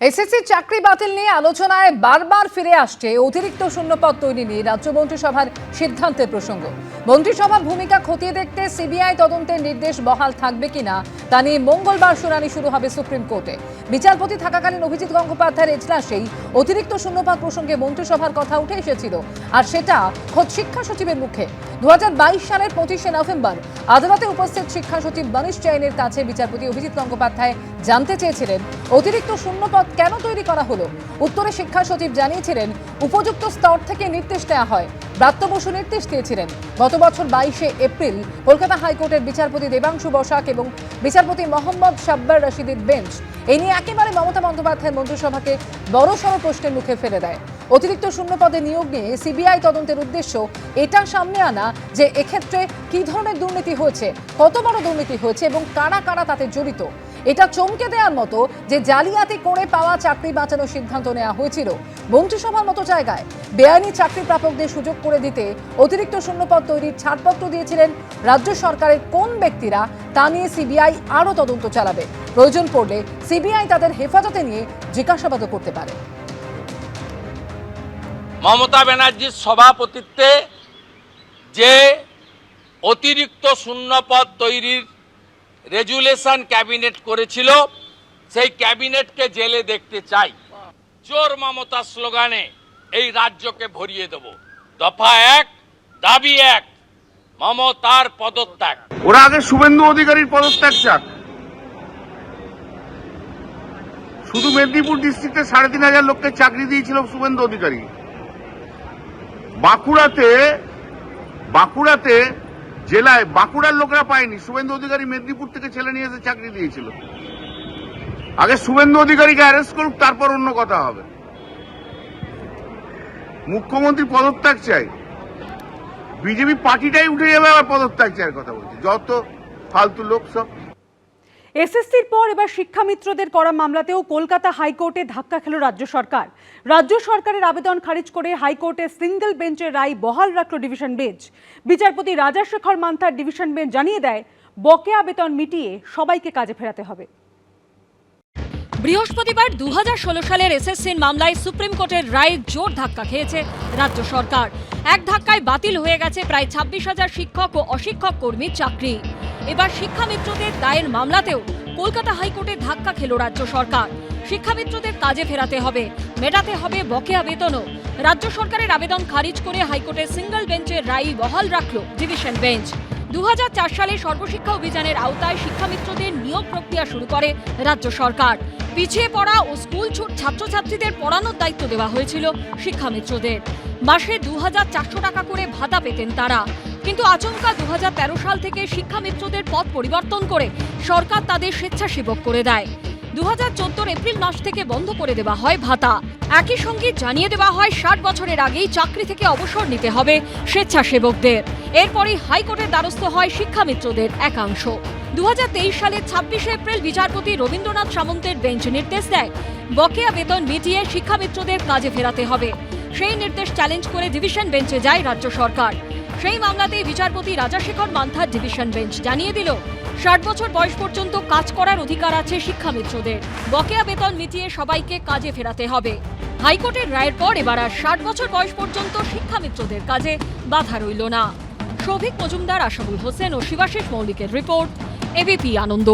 SSC চাকরি বাতিল নিয়ে আলোচনায় বারবার ফিরে আসছে অতিরিক্ত শূন্যপদ তৈরি নিয়ে রাজ্য মন্ত্রিসভার সিদ্ধান্তের প্রসঙ্গ। মন্ত্রিসভার ভূমিকা খতিয়ে দেখতে সিবিআই তদন্তের নির্দেশ বহাল থাকবে কিনা তা নিয়ে মঙ্গলবার শুনানি শুরু হবে সুপ্রিম কোর্টে। বিচারপতি থাকাকালীন অভিজিৎ গঙ্গোপাধ্যায়ের এজলাসেই অতিরিক্ত শূন্যপদ প্রসঙ্গে মন্ত্রিসভার কথা উঠে এসেছিল। আর সেটা খোদ শিক্ষা সচিবের মুখে। দু হাজার বাইশ সালের পঁচিশে নভেম্বর আদালতে উপস্থিত শিক্ষা সচিব মনীষ জৈনের কাছে বিচারপতি অভিজিৎ গঙ্গোপাধ্যায় জানতে চেয়েছিলেন, অতিরিক্ত শূন্যপদ কেন তৈরি করা হলো? উত্তরে শিক্ষা সচিব জানিয়েছিলেন, উপযুক্ত স্তর থেকে নির্দেশ দেওয়া হয়। ব্রাত্য বসু নির্দেশ দিয়েছিলেন। গত বছর বাইশে এপ্রিল কলকাতা হাইকোর্টের বিচারপতি দেবাংশু বসাক এবং বিচারপতি মোহাম্মদ সাব্বার রশিদের বেঞ্চ এই নিয়ে একেবারে মমতা বন্দ্যোপাধ্যায়ের মন্ত্রিসভাকে বড়সড় প্রশ্নের মুখে ফেলে দেয়। অতিরিক্ত শূন্য পদে নিয়োগ নিয়ে সিবিআই তদন্তের উদ্দেশ্য এটা সামনে আনা যে এক্ষেত্রে কি ধরনের দুর্নীতি হয়েছে, কত বড় দুর্নীতি হয়েছে এবং কারা কারা তাতে জড়িত। এটা চমকে দেওয়ার মতো যে জালিয়াতি করে পাওয়া চাকরি বাঁচানোর সিদ্ধান্ত নেওয়া হয়েছিল। মন্ত্রিসভার মতো জায়গায় বেআইনি চাকরি প্রাপকদের সুযোগ করে দিতে অতিরিক্ত শূন্যপদ তৈরির ছাড়পত্র দিয়েছিলেন রাজ্য সরকারের কোন ব্যক্তিরা তা নিয়ে সিবিআই আরও তদন্ত চালাবে। প্রয়োজন পড়লে সিবিআই তাদের হেফাজতে নিয়ে জিজ্ঞাসাবাদও করতে পারে। মমতা ব্যানার্জির সভাপতিত্বে যে অতিরিক্ত শূন্যপদ তৈরির রেজুলেশন ক্যাবিনেট করেছিল, সেই ক্যাবিনেটকে জেলে দেখতে চাই। চোর মমতা স্লোগানে এই রাজ্যকে ভরিয়ে দেব। দফা এক, দাবি এক, মমতার পদত্যাগ। ওরা আগে শুভেন্দু অধিকারীর পদত্যাগ চাক। শুধু মেদিনীপুর ডিস্ট্রিক্টে সাড়ে তিন হাজার লোককে চাকরি দিয়েছিল শুভেন্দু অধিকারী। বাঁকুড়াতে বাঁকুড়াতে জেলায়, বাঁকুড়ার লোকরা পায়নি। শুভেন্দু অধিকারী মেদিনীপুর থেকে ছেলে নিয়ে এসে চাকরি দিয়েছিল। আগে শুভেন্দু অধিকারীকে অ্যারেস্ট করুক, তারপর অন্য কথা হবে। মুখ্যমন্ত্রী পদত্যাগ চাই বিজেপি পার্টিটাই উঠে যাবে, আবার পদত্যাগ চায়ের কথা বলছে। যত ফালতু লোক সব। এসএসসির পর এবার শিক্ষামিত্রদের করা মামলাতেও কলকাতা হাইকোর্টে ধাক্কা খেল রাজ্য সরকার। রাজ্য সরকারের আবেদন খারিজ করে হাইকোর্টে সিঙ্গেল বেঞ্চের রায় বহাল রাখল ডিভিশন বেঞ্চ। বিচারপতি রাজাশেখর মান্থার ডিভিশন বেঞ্চ জানিয়ে দেয়, বকেয়া বেতন মিটিয়ে সবাইকে কাজে ফেরাতে হবে। বৃহস্পতিবার দু হাজার ষোলো সালের এসএসসির মামলায় সুপ্রিম কোর্টের রায়ে জোর ধাক্কা খেয়েছে রাজ্য সরকার। এক ধাক্কায় বাতিল হয়ে গেছে প্রায় ছাব্বিশ হাজার শিক্ষক ও অশিক্ষক কর্মীর চাকরি। এবার শিক্ষামিত্রদের দায়ের মামলাতেও কলকাতা হাইকোর্টে ধাক্কা খেল রাজ্য সরকার। শিক্ষামিত্রদের কাজে ফেরাতে হবে, মেটাতে হবে বকেয়া বেতনও। রাজ্য সরকারের আবেদন খারিজ করে হাইকোর্টের সিঙ্গল বেঞ্চের রায় বহাল রাখল ডিভিশন বেঞ্চ। দু হাজার চার সালে সর্বশিক্ষা অভিযানের আওতায় শিক্ষামিত্রদের নিয়োগ প্রক্রিয়া শুরু করে রাজ্য সরকার। পিছিয়ে পড়া ও স্কুল ছাত্রছাত্রীদের পড়ানোর দায়িত্ব দেওয়া হয়েছিল শিক্ষামিত্রদের। মাসে দু হাজার চারশো টাকা করে ভাতা পেতেন তারা। কিন্তু আচমকা দু হাজার তেরো সাল থেকে শিক্ষামিত্রদের পথ পরিবর্তন করে সরকার তাদের স্বেচ্ছাসেবক করে দেয়। দু হাজার এপ্রিল মাস থেকে বন্ধ করে দেওয়া হয় ভাতা। একই সঙ্গে জানিয়ে দেওয়া হয়, ষাট বছরের আগেই চাকরি থেকে অবসর নিতে হবে স্বেচ্ছাসেবকদের। এরপরই হাইকোর্টের দ্বারস্থ হয় শিক্ষামিত্রদের একাংশ। দু সালের ছাব্বিশে এপ্রিল বিচারপতি রবীন্দ্রনাথ সামন্তের বেঞ্চ নির্দেশ দেয়, বকেয়া বেতন মিটিয়ে শিক্ষামিত্রদের কাজে ফেরাতে হবে। সেই নির্দেশ চ্যালেঞ্জ করে ডিভিশন বেঞ্চে যায় রাজ্য সরকার। সেই মামলাতেই বিচারপতি রাজাশেখর মান্থার ডিভিশন বেঞ্চ জানিয়ে দিল ষাট বছর বয়স পর্যন্ত কাজ করার অধিকার আছে শিক্ষামিত্রদের। বকেয়া বেতন মিটিয়ে সবাইকে কাজে ফেরাতে হবে। হাইকোর্টের রায়ের পর এবার আর ষাট বছর বয়স পর্যন্ত শিক্ষামিত্রদের কাজে বাধা রইল না। সৌভিক মজুমদার, আশাবুল হোসেন ও শিবাশিস মৌলিকের রিপোর্ট, এবিপি আনন্দ।